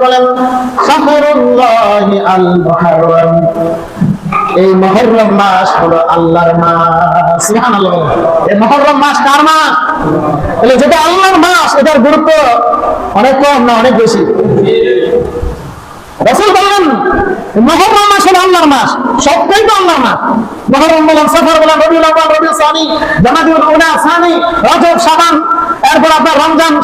বলেন মাস আল্লাহর মাস। যেটা আল্লাহর মাস, এটার গুরুত্ব অনেক কম না অনেক বেশি? বললেন মহরম মাস হলো আল্লাহর মাস সবটাই তো আল্লাহর মাস। বলেন বলেন আপনার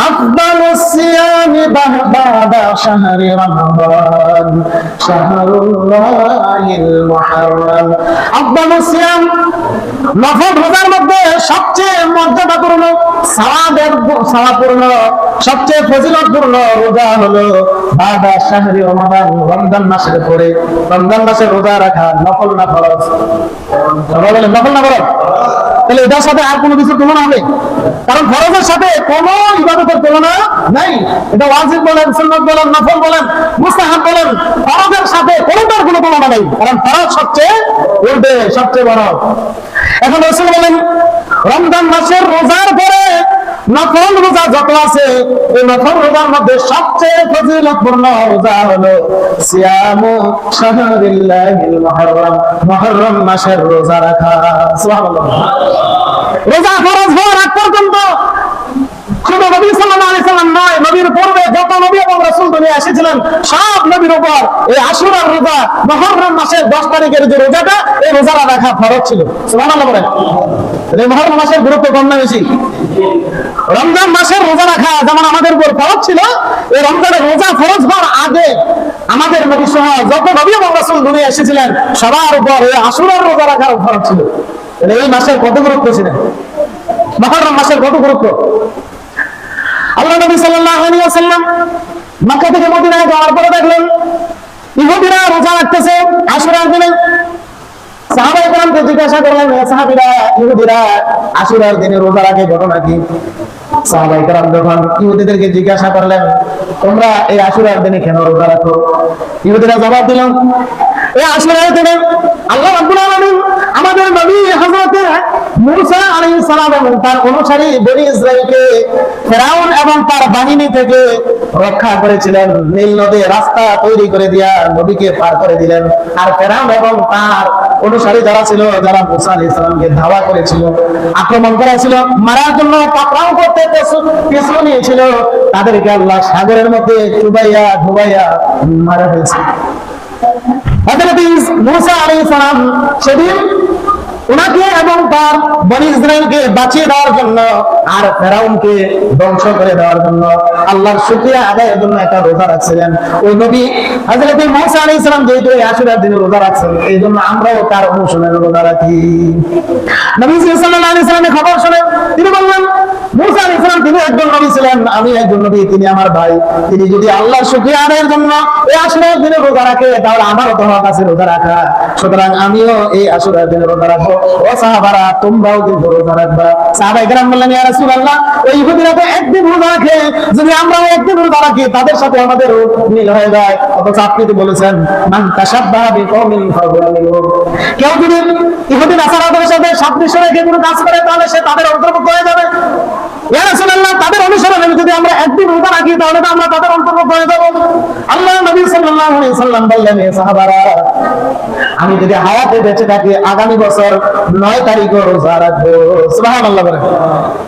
أفضل الصيام بعد شهر رمضان شهر الله المحرم أفضل الصيام নফল রোজার মধ্যে সবচেয়ে মর্যাদাপূর্ণ সাওয়াবের সাওয়াপূর্ণ সবচেয়ে ফজিলতপূর্ণ রোজা হলো বাদা শাহরি রমাদান রমজান মাসের পরে রমজান মাসে রোজা রাখা নফল না ফরজ সবাই বলেন নফল না ফরজ তাহলে এটার সাথে আর কোনো কিছু তুলনা হবে? কারণ ফরজের সাথে কোনো ইবাদতের তুলনা নাই। এটা ওয়াজিব বলেন, সুন্নত বলেন, নফল বলেন, মুস্তাহাব বলেন ফরজের সাথে কোনোটার কোনো তুলনা নাই, কারণ ফরজ সবচেয়ে উল্টে সবচেয়ে বড়। এখন রসুল বলেন, রমজান মাসের রোজার পরে নফল রোজা যত আছে, এই নফল রোজার মধ্যে সবচেয়ে ফজিলতপূর্ণ রোজা হলো সিয়ামু শাহরিল্লাহিল মুহররম মুহররম মাসের রোজা রাখা। সুবহানাল্লাহ। রোজা ফরজ হওয়ার আগ পর্যন্ত শুধু নবী সাল্লাল্লাহু আলাইহি সাল্লাম নয় নবীর পূর্বে যত নবী এবং রাসূল দুনিয়া এসেছিলেন, সব নবীর উপর এই আশুরার রোজা মুহররম মাসের 10 তারিখের যে রোজাটা, এই রোজাটা রাখা ফরজ ছিল। মুহররম মাসের গুরুত্ব কম না বেশি? রমজান মাসের রোজা রাখা যেমন আমাদের উপর ফরজ ছিল, এই রমজানের রোজা ফরজ হওয়ার আগে আমাদের নবী সহ যত নবী এবং দুনিয়া এসেছিলেন, সবার উপর এই আশুরার রোজা রাখার ফরজ ছিল। এই মাসের কত গুরুত্ব ছিল? মুহররম মাসের কত গুরুত্ব? আল্লাহ নবী সাল্লাল্লাহু আলাইহি ওয়াসাল্লাম মক্কা থেকে মদিনায় যাওয়ার পরে দেখলেন, ইহুদিরা রোজা রাখতেছে আশুরার দিনে। সাহাবায়ে কেরামকে জিজ্ঞাসা করলেন সাহাবীরা, ইহুদিরা আশুরার দিনে রোজা রাখে ঘটনা কি? সাহাবায়ে কেরাম যখন ইহুদিদেরকে জিজ্ঞাসা করলেন, তোমরা এই আশুরার দিনে কেন রোজা রাখো? ইহুদিরা জবাব দিল তার অনুসারী বনি যারা ছিল, যারা মুসা আলাইহিস ধাওয়া করেছিল, আক্রমণ করেছিল, মারার জন্য পাকড়াও করতে পিছু- নিয়েছিল, তাদেরকে আল্লাহ সাগরের মধ্যে চুবাইয়া ডুবাইয়া মারা হয়েছে। হযরত মুসা আলাইহিস সালাম সেদিন ওনাকে এবং তার বনি ইসরায়েলকে বাঁচিয়ে দেওয়ার জন্য আর ফেরাউনকে ধ্বংস করে দেওয়ার জন্য আল্লাহর শুকরিয়া আদায়ের জন্য একটা রোজা রাখছিলেন। ওই নবী হযরত মুসা আলাইহিস সালাম যেহেতু এই আশুরার দিনে রোজা রাখছেন এই জন্য আমরাও তার অনুসরণে রোজা রাখি। নবী খবর তিনি বললেন তিনি একজন নবী ছিলেন, আমি একজন নবী, তিনি আমার ভাই। তিনি যদি আল্লাহর শুকরিয়া আদায়ের জন্য এই আশুরার দিনে রোজা রাখে, তাহলে আমারও তো হক আছে রোজা রাখা। সুতরাং আমিও এই আশুরার দিনে রোজা রাখব। ও সাহাবারা, তোমরাও যে রোজা রাখবা। সাহাবাই বললেন, ইয়া রাসূলুল্লাহ, ওই ইহুদিরা তো একদিন রোজা রাখে। যদি আমরাও একদিন রোজা রাখি, তাদের সাথে আমাদের মিল হয়ে যায়। অথচ আপনি তো বলেছেন, মান তাশাব্বাহা কেউ যদি ইহুদি নাসারাদের সাথে সাদৃশ্য রেখে কোনো কাজ করে, তাহলে সে তাদের অন্তর্ভুক্ত হয়ে যাবে। তাদের অনুসরণে যদি আমরা একদিন রোজা রাখি, তাহলে আমরা তাদের অন্তর্ভুক্ত হয়ে যাব। আল্লাহ নবী সাল্লাহ সাল্লাম বললেন সাহাবারা, আমি যদি হায়াতে বেঁচে থাকি, আগামী বছর নয় তারিখ রোজা রাখব। বলেন।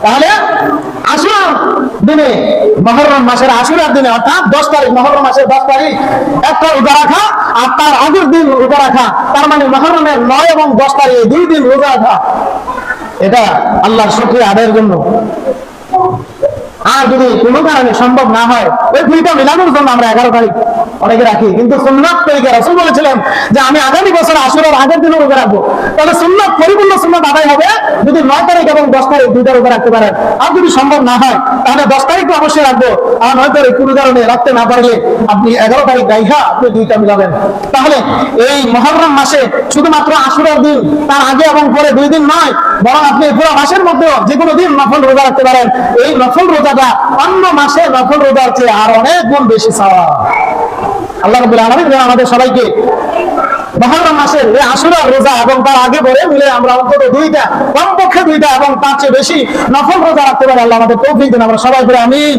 তাহলে দিনে মহরম মাসের দিনে, অর্থাৎ দশ তারিখ, মহরম দশ তারিখ একটা আর তার আগের দিন তার মানে নয় এবং দশ তারিখ দুই দিন এটা আল্লাহর শুক্রিয়া আদায়ের জন্য। আর যদি কোনো কারণে সম্ভব না হয়, ওই দুইটা মিলানোর জন্য আমরা এগারো তারিখ অনেকে রাখি। কিন্তু সুন্নাত তরিকা রসুল বলেছিলেন যে আমি আগামী বছর আসরের আগের দিনও রোজা রাখব। তাহলে সুন্নাত, পরিপূর্ণ সুন্নাত আদায় হবে যদি নয় তারিখ এবং দশ তারিখ দুইটা রোজা রাখতে পারেন। আর যদি সম্ভব না হয়, তাহলে দশ তারিখ অবশ্যই রাখব। আর নয় তারিখ কোনো কারণে রাখতে না পারলে আপনি এগারো তারিখ রাইখা আপনি দুইটা মিলাবেন। তাহলে এই মহরম মাসে শুধুমাত্র আশুরার দিন, তার আগে এবং পরে দুই দিন নয়, বরং আপনি পুরো মাসের মধ্যেও যে কোনো দিন নফল রোজা রাখতে পারেন। এই নফল রোজাটা অন্য মাসে নফল রোজার চেয়ে আর অনেক গুণ বেশি চাওয়া আল্লাহ রবুল আলমিন আমাদের সবাইকে, মহরম মাসের এই আশুরার রোজা এবং তার আগে বলে মিলে আমরা অন্তত দুইটা, কমপক্ষে দুইটা এবং চেয়ে বেশি নফল রোজা রাখতে পারি। আল্লাহ আমাদের তৌফিক দিন, আমরা সবাই করে আমিন।